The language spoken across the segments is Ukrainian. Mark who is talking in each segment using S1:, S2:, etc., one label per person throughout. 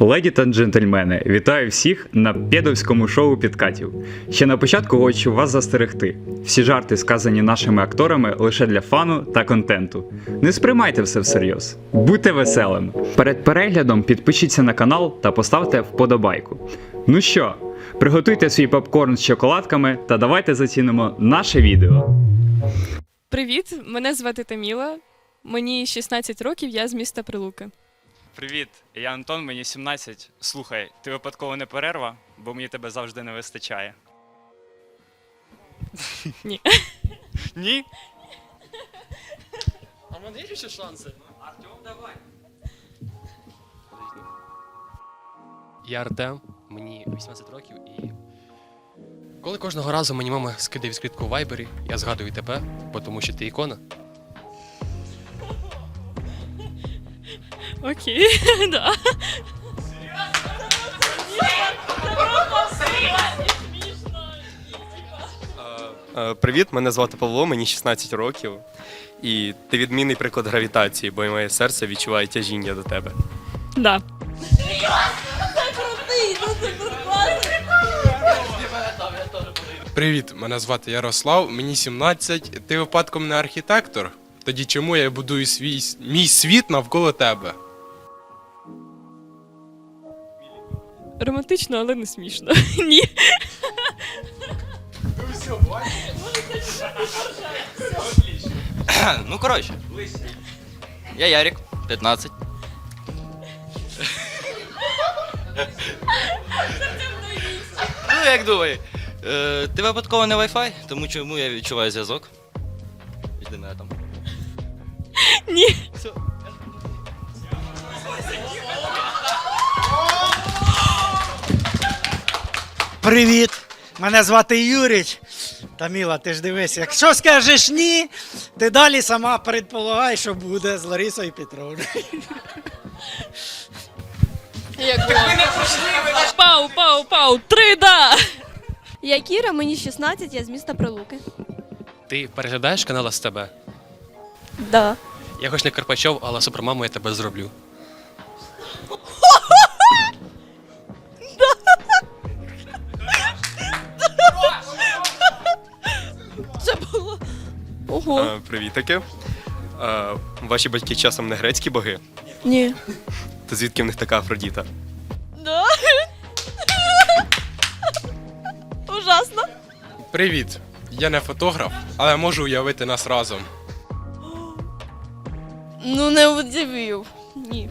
S1: Леді та джентльмени, вітаю всіх на пєдовському шоу підкатів. Ще на початку хочу вас застерегти. Всі жарти, сказані нашими акторами, лише для фану та контенту. Не сприймайте все всерйоз. Будьте веселими. Перед переглядом підпишіться на канал та поставте вподобайку. Ну що, приготуйте свій попкорн з шоколадками та давайте зацінимо наше відео.
S2: Привіт, мене звати Таміла. Мені 16 років, я з міста Прилуки.
S3: Привіт, я Антон, мені 17. Слухай, ти випадково не перерва, бо мені тебе завжди не вистачає.
S2: Ні.
S3: Ні?
S4: А в мене є ще шанси?
S3: Артем, давай.
S4: Я Артем, мені 18 років і. Коли кожного разу мені мама скидає відкритку у вайбері, я згадую тебе, бо тому що ти ікона.
S2: Окей, да.
S5: Е, Привіт, мене звати Павло, мені 16 років. І ти відмінний приклад гравітації, бо моє серце відчуває тяжіння до тебе.
S2: Да.
S6: Привіт, мене звати Ярослав, мені 17. Ти випадком не архітектор? Тоді чому я будую свій мій світ навколо тебе?
S2: Романтично, але не смішно. Ні.
S7: Ну, коротше. Я Ярик, 15. ну, як думай. Е, ти випадково не Wi-Fi, тому чому я відчуваю зв'язок. Жди мене там.
S8: Привіт! Мене звати Юріч. Таміла, ти ж дивись, якщо скажеш ні, ти далі сама предполагай, що буде з Ларисою Петровною.
S2: Як Пау, пау, пау, три да!
S9: Я Кіра, мені 16, я з міста Прилуки.
S4: Ти переглядаєш канал СТБ?
S9: Да.
S4: Я хоч не Карпачов, але супермаму я тебе зроблю.
S9: Ого.
S5: Е, Привітики. Е, Ваші батьки часом не грецькі боги,
S9: Ні.
S5: то звідки в них така Афродіта?
S9: Да. Ужасно.
S6: Привіт! Я не фотограф, але можу уявити нас разом.
S9: Ну не удивив. Ні.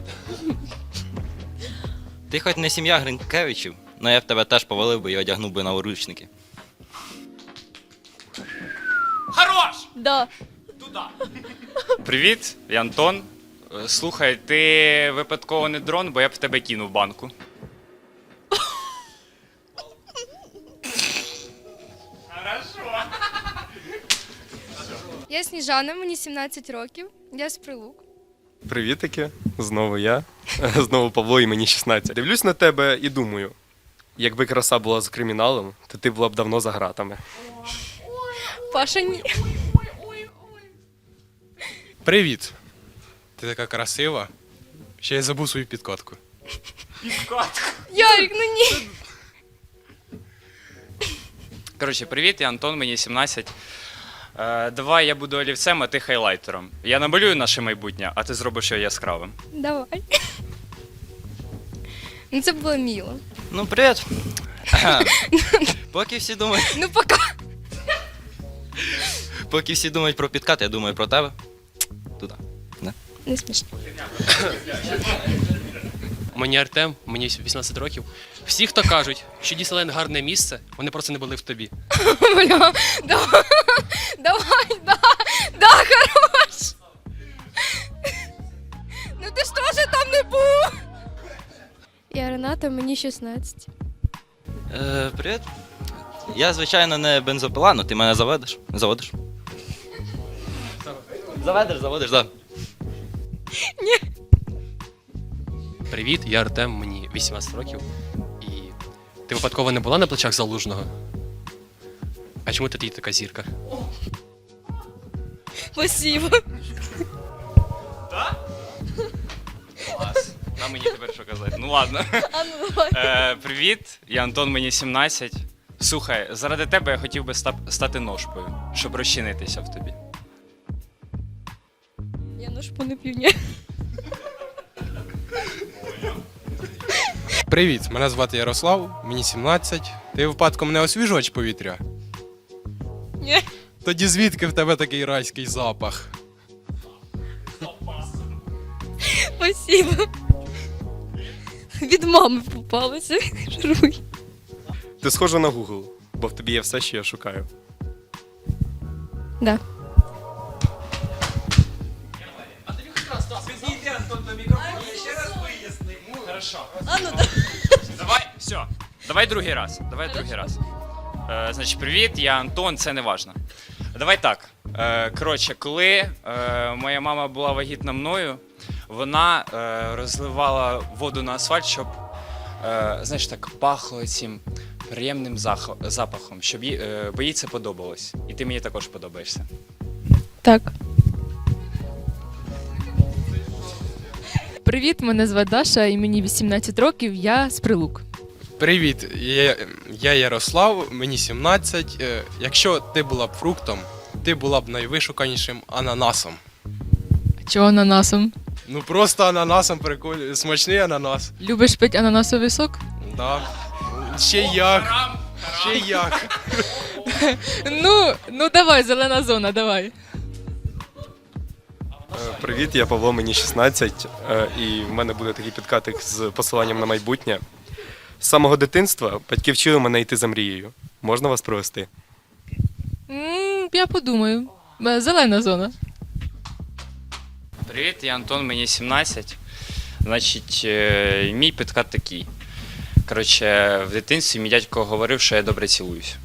S7: Ти хоч не сім'я Гринкевичів, але я б тебе теж повалив би і одягнув би на уручники.
S3: Хорош!
S9: Да.
S3: Привіт, я Антон. Слухай, ти випадково не дрон, бо я б в тебе кинув банку.
S10: Я Сніжана, мені 17 років. Я з Прилук.
S5: Привітики, знову я. Знову Павло і мені 16. Дивлюсь на тебе і думаю, якби краса була з криміналом, то ти була б давно за гратами.
S10: Паша ні.
S6: Привіт! Ти така красива. Ще я забув свою підкотку.
S10: Ярик, ну ні.
S3: Коротше, привіт, я Антон, мені 17. Е, давай я буду олівцем, а ти хайлайтером. Я намалюю наше майбутнє, а ти зробиш його яскравим.
S10: Давай. Ну це було мило.
S7: Ну, привіт. Поки всі думають,
S10: Ну пока.
S7: поки всі думають про підкат, я думаю про тебе.
S10: Не смішно.
S4: Мені Артем, мені 18 років. Всі, хто кажуть, що Діселен гарне місце, вони просто не були в тобі.
S10: Бля, давай, давай, да, да, хорош. Ну ти ж теж там не був. Я Рената, мені 16.
S7: Е, привіт. Я, звичайно, не бензопила, але ти мене заведеш. Заводиш? Заведеш, заводиш, так.
S4: Привіт, я Артем, мені 18 років. І ти випадково не була на плечах залужного? А чому ти тоді така зірка?
S10: Спасибо.
S3: Клас. Нам мені тепер що казати? Ну ладно.
S9: А ну давай.
S3: Е, привіт, я Антон, мені 17. Слухай, заради тебе я хотів би ста- стати ножкою, щоб розчинитися в тобі.
S9: Я нож не ні.
S6: Привіт, мене звати Ярослав, мені 17. Ти випадком не освіжувач повітря?
S9: Ні.
S6: Тоді звідки в тебе такий райський запах?
S9: Спасибо. Від мами попалося. Жируй.
S5: Ти схожа на Google, бо в тобі є все, що я шукаю.
S9: Да.
S3: Хорошо.
S9: А ну да.
S3: Давай, все. Давай другий раз. Давай другий раз. Е, значить, привіт, я Антон, це не важно. Давай так. Е, коротше, коли е, моя мама була вагітна мною, вона е, розливала воду на асфальт, щоб е, знаєш, так пахло цим приємним зах- запахом, щоб їй, е, бо їй це подобалось. І ти мені також подобаєшся.
S2: Так. Привіт, мене звати Даша, і мені 18 років, я з Прилук.
S6: Привіт, я, я Ярослав, мені 17. Е, Якщо ти була б фруктом, ти була б найвишуканішим ананасом.
S2: Чого ананасом?
S6: Ну просто ананасом прикольно, смачний ананас.
S2: Любиш пити ананасовий сок?
S6: Да. Ще як. Ще як.
S2: Ну, ну давай, зелена зона, давай.
S5: Е, Привіт, я Павло, мені 16, е, і в мене буде такий підкатик з посиланням на майбутнє. З самого дитинства батьки вчили мене йти за мрією. Можна вас провести?
S2: м я подумаю. Е, Зелена зона.
S3: Привіт, я Антон, мені 17. Значить, е, мій підкат такий. Коротше, в дитинстві мій дядько говорив, що я добре цілуюсь.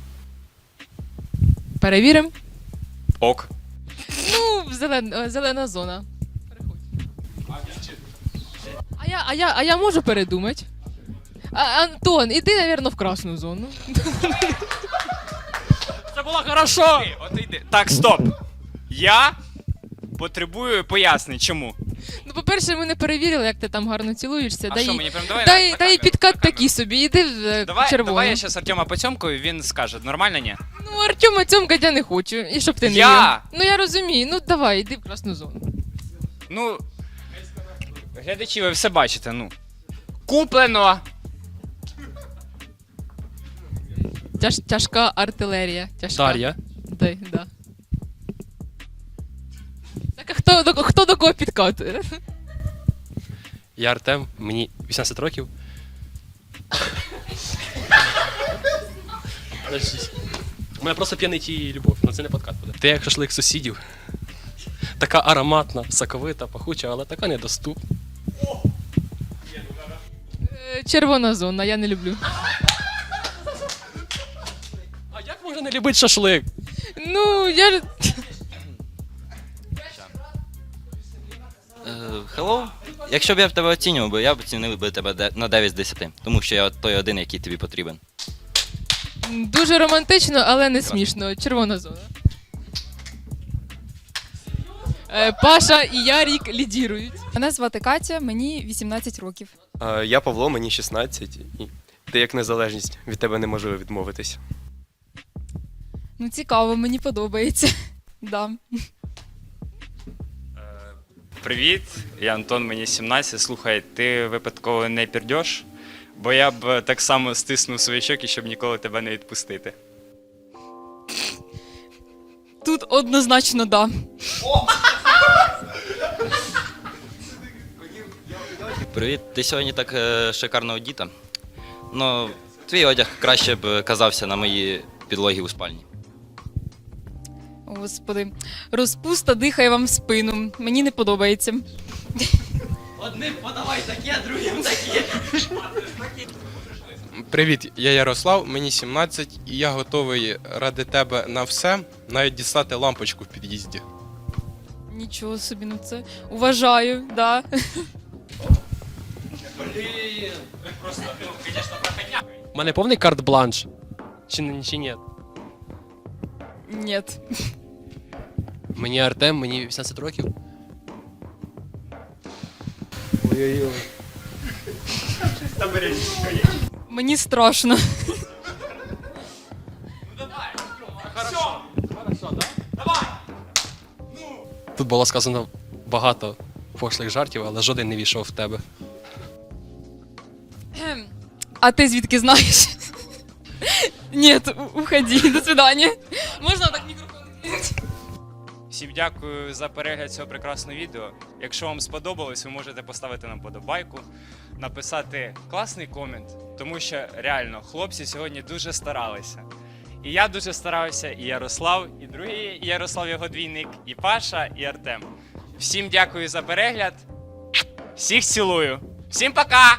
S2: Перевіримо.
S3: Ок.
S2: Зелен, е, зелена зона. А я, а я, а я можу передумати? А, Антон, іди, напевно, в красну зону. Це було хорошо!
S3: От. Так, стоп. Я потребую пояснень, чому.
S2: Ну, по-перше, ми не перевірили, як ти там гарно цілуєшся.
S3: А
S2: Дай,
S3: що, мені прям давай
S2: дай,
S3: на
S2: дай
S3: камеру,
S2: підкат
S3: на камеру.
S2: такий собі, іди в е,
S3: Давай,
S2: червону.
S3: давай я зараз Артема поцьомкаю, він скаже, нормально ні?
S2: Ну, Артема цьомка я не хочу. І щоб ти не
S3: Я?
S2: їв. Ну я розумію. Ну давай, іди в красну зону.
S3: Ну. Глядачі, ви все бачите, ну. Куплено!
S2: Тяж, тяжка артилерія. Тяжка.
S4: Дар'я.
S2: Дай, да. Хто до, хто до кого підкатує?
S4: Я Артем, мені 18 років. Подождіть. У мене просто п'янить і любов, ну це не подкат буде. Ти як шашлик сусідів. Така ароматна, соковита, пахуча, але така недоступна.
S2: Е, Червона зона, я не люблю.
S4: А як можна не любити шашлик?
S2: Ну, я ж-
S7: Хеллоу. Якщо б я б тебе оцінював, би, я б оцінив би тебе на 9 з 10. Тому що я той один, який тобі потрібен.
S2: дуже романтично, але не смішно. Червона зона. Е, Паша і Ярік лідірують.
S11: Мене звати Катя, мені 18 років.
S5: Е, Я Павло, мені 16, і ти як незалежність, від тебе неможливо відмовитись.
S11: Ну, цікаво, мені подобається. Да.
S3: Привіт, я Антон, мені 17. Слухай, ти випадково не пірдьош? Бо я б так само стиснув свої щоки, щоб ніколи тебе не відпустити.
S11: Тут однозначно да.
S7: Привіт, ти сьогодні так е, шикарно одіта. Ну, твій одяг краще б казався на моїй підлогі у спальні.
S11: Господи, розпуста дихає вам в спину. Мені не подобається.
S7: Одним подавай таке, другим таке.
S6: Привіт, я Ярослав, мені 17, і я готовий ради тебе на все, навіть дістати лампочку в під'їзді.
S11: Нічого собі, ну це уважаю, да.
S4: У мене повний карт-бланш. Чи, чи ні?
S11: Ні.
S4: Мені Артем, мені 18 років. Ой-ой-ой.
S11: Мені страшно.
S4: Тут було сказано багато пошлих жартів, але жоден не війшов в тебе.
S11: А ти звідки знаєш? Ні, уходи, до свидання.
S3: Всім дякую за перегляд цього прекрасного відео. Якщо вам сподобалось, ви можете поставити нам подобайку, написати класний комент, тому що реально хлопці сьогодні дуже старалися. І я дуже старався, і Ярослав, і другий Ярослав його двійник, і Паша, і Артем. Всім дякую за перегляд. Всіх цілую. Всім пока!